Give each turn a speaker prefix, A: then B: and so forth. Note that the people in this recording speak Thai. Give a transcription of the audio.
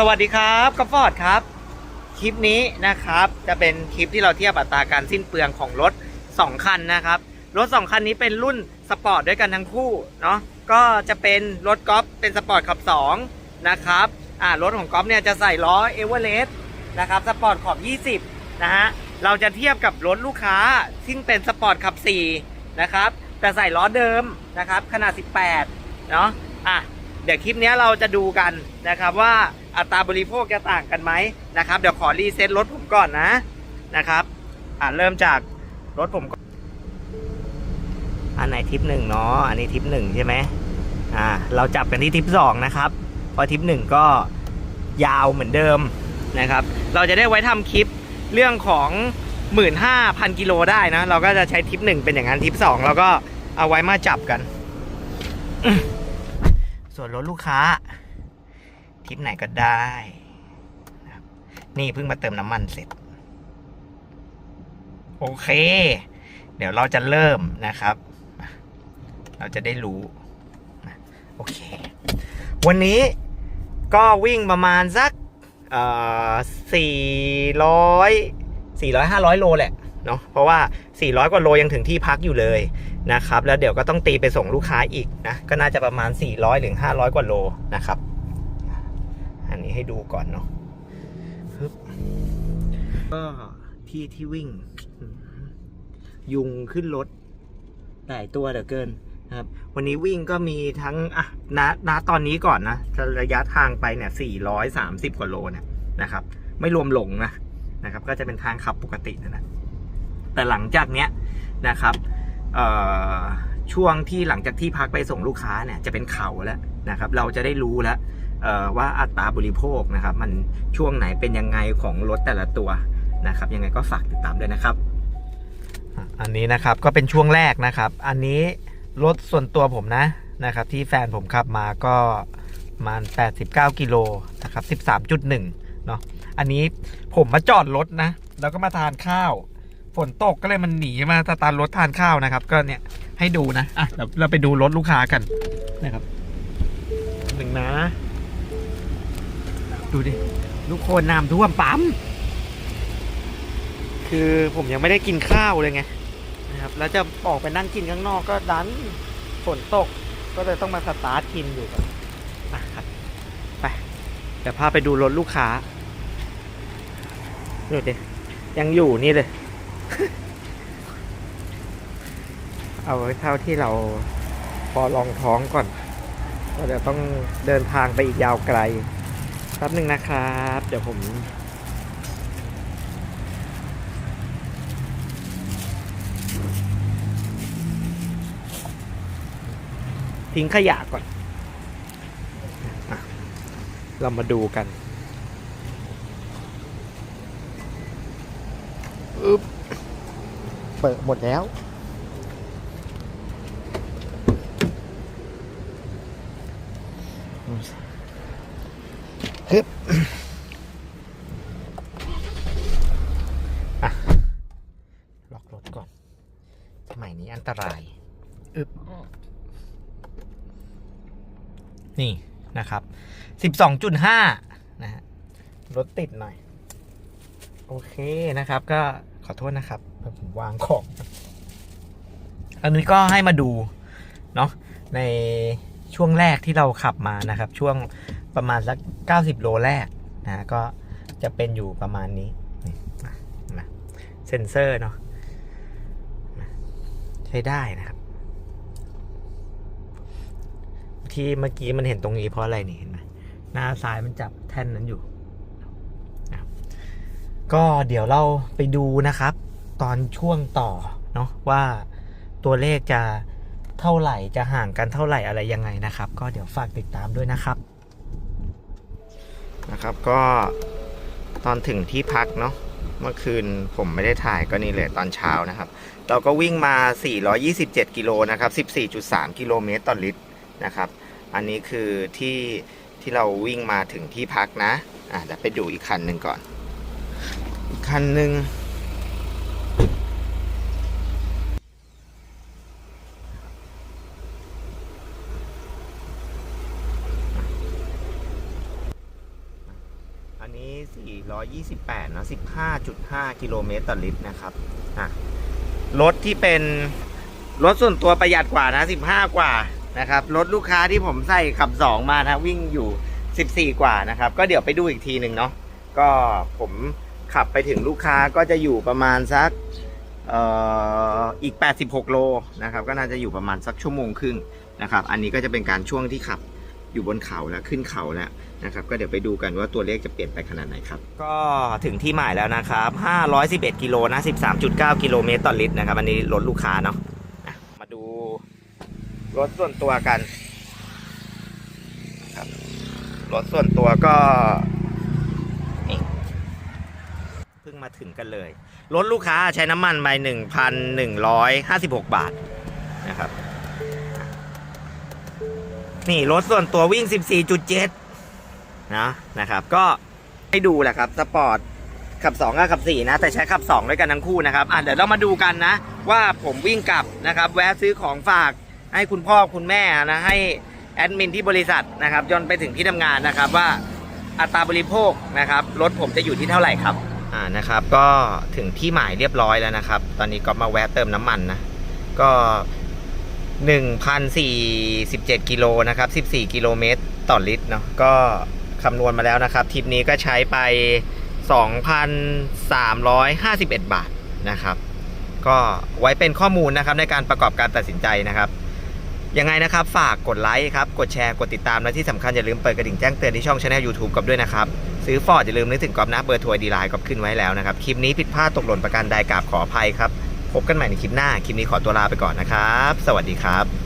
A: สวัสดีครับกอฟฟอร์ดครับ คลิปนี้นะครับจะเป็นคลิปที่เราเทียบอัตราการสิ้นเปลืองของรถ 2 คันนะครับ รถ 2 คันนี้เป็นรุ่นสปอร์ตด้วยกันทั้งคู่เนาะก็จะเป็นรถกอล์ฟเป็นสปอร์ตขับ2นะครับอ่ารถของกอล์ฟเนี่ยจะใส่ล้อเอเวอเรสต์นะครับสปอร์ตขอบ 20 นะฮะเราจะเทียบกับรถลูกค้าซึ่งเป็นสปอร์ตขับ4นะครับแต่ใส่ล้อเดิมนะครับขนาด 18 เนาะอะ เดี๋ยวคลิปนี้เราจะดูกันนะครับว่าอัตราบริโภคจะต่างกันไหมนะครับเดี๋ยวขอรีเซ็ตรถผมก่อนนะนะครับอ่าเริ่มจากรถผมก่อนอันไหนทิปหนึ่งเนาะอันนี้ทิปหนึ่งใช่ไหมอ่าเราจับกันที่ทิปสองนะครับเพราะทิปหนึ่งก็ยาวเหมือนเดิมนะครับ เราจะได้ไว้ทำคลิปเรื่องของหมื่นห้าพันกิโลได้นะ เราก็จะใช้ทิปหนึ่งเป็นอย่างนั้นทิปสองเราก็เอาไว้มาจับกัน ส่วนรถลูกค้าทริปไหนก็ได้นี่เพิ่งมาเติมน้ำมันเสร็จ โอเค เดี๋ยวเราจะเริ่มนะครับ เราจะได้รู้โอเค วันนี้ก็วิ่งประมาณสักสี่ร้อยสี่ร้อยห้าร้อยโลแหละ เนาะเพราะว่า 400 กว่าโลยังถึงที่พักอยู่เลยนะครับ แล้วเดี๋ยวก็ต้องตีไปส่งลูกค้าอีกนะ ก็น่าจะประมาณ 400ถึง500 กว่าโลนะครับ อันนี้ให้ดูก่อนเนาะปึ๊บก็ที่ที่วิ่ง ยุงขึ้นรถหลายตัวเหลือเกินนะครับวันนี้วิ่งก็มีทั้งอะณณตอนนี้ก่อนนะระยะทางไปเนี่ย 430 กว่าโลเนี่ยนะครับ ไม่รวมหลงนะนะครับ ก็จะเป็นทางขับปกตินะนะ แต่หลังจากเนี้ยนะครับช่วงที่หลังจากที่พักไปส่งลูกค้าเนี่ยจะเป็นเขาแล้วนะครับ เราจะได้รู้แล้วว่าอัตราบริโภคนะครับ มันช่วงไหนเป็นยังไงของรถแต่ละตัวนะครับ ยังไงก็ฝากติดตามด้วยนะครับ อันนี้นะครับก็เป็นช่วงแรกนะครับ อันนี้รถส่วนตัวผมนะนะครับ ที่แฟนผมขับมาก็มาณ89กิโลนะครับ13.1เนาะอันนี้ผมมาจอดรถนะ แล้วก็มาทานข้าว ฝนตกก็เลยมันหนีมาสตาร์รถทานข้าวนะครับ ก็เนี่ยให้ดูนะอะเดี๋ยวเราไปดูรถลูกค้ากันนะครับหนึ่งนะ ดูดิลูกโคนน้ำท่วมปั๊มคือผมยังไม่ได้กินข้าวเลยไงนะครับ แล้วจะออกไปนั่งกินข้างนอกก็ดันฝนตก ก็เลยต้องมาสตาร์ทกินอยู่ครับอะครับไปเดี๋ยวพาไปดูรถลูกค้าดูดิยังอยู่นี่เลย เอาไว้เท่าที่เราพอลองท้องก่อนก็เดี๋ยวต้องเดินทางไปอีกยาวไกลแป๊บหนึ่งนะครับ เดี๋ยวผมทิ้งขยะก่อนอเรามาดูกันอึ๊บเปิดหมดแล้ว ฮึบอะ ล็อกรถก่อน สมัยนี้อันตราย อึบนี่นะครับสิบสองจุดห้านะฮะ รถติดหน่อย โอเคนะครับ ก็ขอโทษนะครับ ผมวางของ อันนี้ก็ให้มาดูเนาะในช่วงแรกที่เราขับมานะครับ ช่วงประมาณสัก 90 โลแรกนะก็จะเป็นอยู่ประมาณนี้นี่มามาเซนเซอร์เนาะใช้ได้นะครับ ที่เมื่อกี้มันเห็นตรงนี้เพราะอะไรนี่เห็นไหมหน้าซ้ายมันจับแท่นนั้นอยู่ ก็เดี๋ยวเราไปดูนะครับ ตอนช่วงต่อเนาะว่าตัวเลขจะเท่าไหร่จะห่างกันเท่าไหร่อะไรยังไงนะครับ ก็เดี๋ยวฝากติดตามด้วยนะครับนะครับก็ตอนถึงที่พักเนาะเมื่อคืนผมไม่ได้ถ่ายก็นี่เลยตอนเช้านะครับ เราก็วิ่งมา 427 กิโลนะครับ 14.3 กิโลเมตรต่อลิตรนะครับ อันนี้คือที่ที่เราวิ่งมาถึงที่พักนะ อะเดี๋ยวไปดูอีกคันหนึ่งก่อน อีกคันหนึ่ง 428นะ15.5 กิโลเมตรต่อลิตรนะครับอะรถที่เป็นรถส่วนตัวประหยัดกว่านะ 15 กว่านะครับ รถลูกค้าที่ผมใส่ขับ 2 มานะวิ่งอยู่ 14 กว่านะครับ ก็เดี๋ยวไปดูอีกทีหนึ่งเนาะก็ผมขับไปถึงลูกค้าก็จะอยู่ประมาณสักอออีก 86 โลนะครับ ก็น่าจะอยู่ประมาณสักชั่วโมงครึ่งนะครับ อันนี้ก็จะเป็นการช่วงที่ขับอยู่บนเขาแล้วขึ้นเขาแล้ว นะครับก็เดี๋ยวไปดูกันว่าตัวเลขจะเปลี่ยนไปขนาดไหนครับ ก็ถึงที่หมายแล้วนะครับ 511 กิโลนะ 13.9 กิโลเมตรต่อลิตรนะครับ อันนี้รถลูกค้าเนาะมาดูรถส่วนตัวกันครับรถส่วนตัวก็เพิ่งมาถึงกันเลย รถลูกค้าใช้น้ำมันไป 1,156 บาทนะครับ นี่รถส่วนตัววิ่ง 14.7 นะนะครับ ก็ให้ดูแหละครับสปอร์ตขับ2กับขับ4นะ แต่ใช้ขับ 2 ด้วยกันทั้งคู่นะครับอะเดี๋ยวเรามาดูกันนะ ว่าผมวิ่งกลับนะครับ แวะซื้อของฝากให้คุณพ่อคุณแม่นะให้แอดมินที่บริษัทนะครับจนไปถึงที่ทำงานนะครับว่าอัตราบริโภคนะครับรถผมจะอยู่ที่เท่าไหร่ครับอ่านะครับ ก็ถึงที่หมายเรียบร้อยแล้วนะครับ ตอนนี้ก็มาแวะเติมน้ำมันนะก็1,047กิโลนะครับ14กิโลเมตรต่อลิตรเนาะก็ คำนวณมาแล้วนะครับทริปนี้ก็ใช้ไป 2,351 บาทนะครับ ก็ไว้เป็นข้อมูลนะครับในการประกอบการตัดสินใจนะครับยังไงนะครับ ฝากกดไลค์ครับ กดแชร์ กดติดตาม และที่สำคัญอย่าลืมเปิดกระดิ่งแจ้งเตือนที่ช่องช anel YouTube กับด้วยนะครับ ซื้อฟอร์ดอย่าลืมนึกถึงกอบนะเบอร์โทรดีไลน์กับขึ้นไว้แล้วนะครับ คลิปนี้ผิดพลาดตกหล่นประการใดกราบขออภัยครับ พบกันใหม่ในคลิปหน้า คลิปนี้ขอตัวลาไปก่อนนะครับ สวัสดีครับ